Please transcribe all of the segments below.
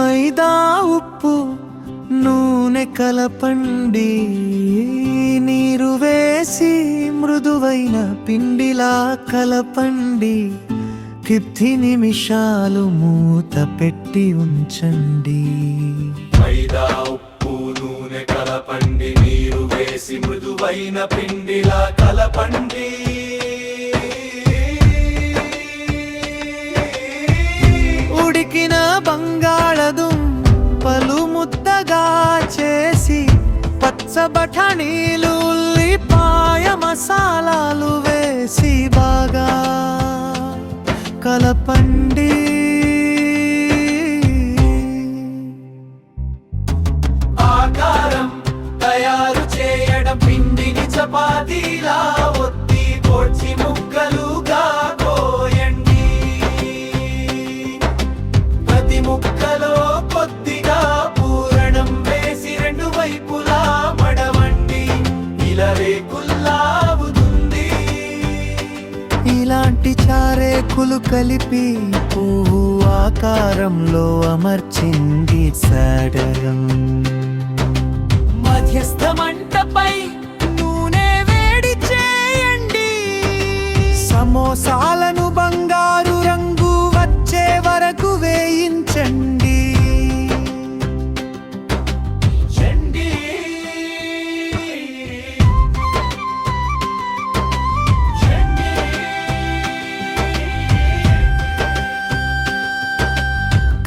మైదా ఉప్పు నూనె కలపండి. నీరు వేసి మృదువైన పిండిలా కలపండి. కొద్ది నిమిషాలు మూత పెట్టి ఉంచండి. మైదా ఉప్పు నూనె కలపండి. నీరు వేసి మృదువైన పిండిలా కలపండి. ముద్దగా చేసి పచ్చ బఠానీలు ఉల్లిపాయ మసాలాలు వేసి బాగా కలపండి. ఆకారం తయారు చేయడం పిండిని చపాతీలా ఇలాంటి చారేకులు కలిపి పువ్వు ఆకారంలో అమర్చింది సడగం. మధ్యస్థ మంటపై నూనె వేడి చేయండి. సమోసాలను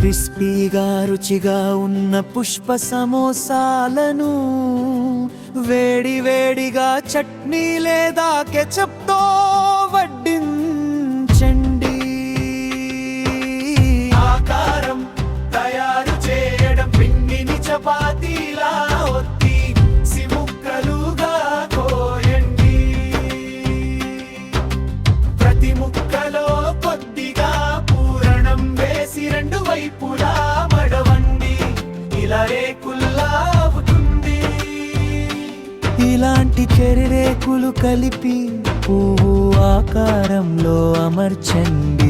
క్రిస్పీగా రుచిగా ఉన్న పుష్ప సమోసాలను వేడి వేడిగా చట్నీ లేదా కెచప్ ఇలాంటి చెరిరేకులు కలిపి పువ్వు ఆకారంలో అమర్చండి.